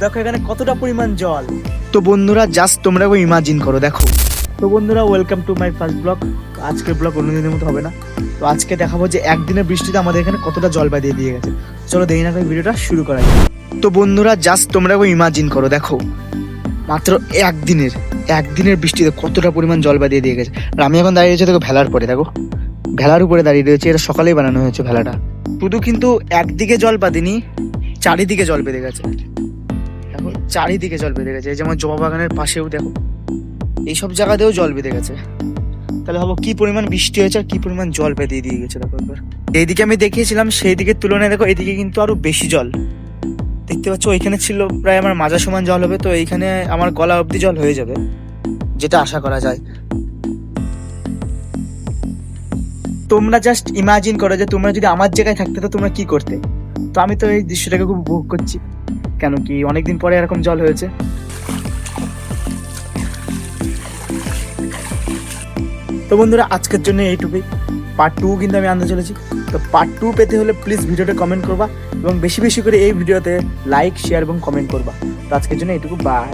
দেখো এখানে কতটা পরিমাণ জল। তো বন্ধুরা জাস্ট তোমরা ইমাজিন করো দেখো। তো বন্ধুরা welcome to my first blog আজকের ব্লগ অন্যদিনের মতো হবে না। তো আজকে দেখাবো যে একদিনের বৃষ্টিতে আমাদের এখানে কতটা জল বাদিয়ে দিয়ে গেছে। চলো দেখি না ভিডিওটা শুরু করা যাক। তো বন্ধুরা জাস্ট তোমরা ইমাজিন করো দেখো। মাত্র একদিনের একদিনের বৃষ্টিতে কতটা পরিমাণ জল বাদিয়ে দিয়ে গেছে। আর আমি এখন দাঁড়িয়ে রয়েছে দেখো ভেলার পরে দেখো। ভেলার উপরে দাঁড়িয়ে রয়েছে এটা সকালেই বানানো হয়েছে ভেলাটা। শুধু কিন্তু একদিকে জল বাঁধেনি চারিদিকে জল বেঁধে গেছে। চারিদিকে জল বেঁধে গেছে। যেমন জবা বাগানের পাশেও দেখো, এইসব জায়গাতেও জল বেঁধে গেছে। তাহলে ভাবো কি পরিমাণ বৃষ্টি হয়েছে আর কি পরিমাণ জল বেঁধে দিয়ে গেছে দেখো একবার। এইদিকে আমি দেখিয়েছিলাম সেই দিকের তুলনায় দেখো এইদিকে কিন্তু আরও বেশি জল। দেখতে পাচ্ছ, ওইখানে ছিল প্রায় আমার মাজা সমান জল হবে, তো এইখানে আমার গলা অবধি জল হয়ে যাবে, যেটা আশা করা যায়। তোমরা জাস্ট ইমাজিন করো যে তোমরা যদি আমার জায়গায় থাকতে, তো তোমরা কি করতে? তো আমি তো এই দৃশ্যটাকে খুব উপভোগ করছি। কেন কি অনেকদিন পরে এরকম জল হয়েছে? তো বন্ধুরা, আজকের জন্য এইটুকুই। পার্ট টু কিন্তু আমি আনতে চলেছি। তো পার্ট টু পেতে হলে প্লিজ ভিডিওটা কমেন্ট করবা এবং বেশি বেশি করে এই ভিডিওতে লাইক শেয়ার এবং কমেন্ট করবা। তো আজকের জন্য এইটুকু। বাই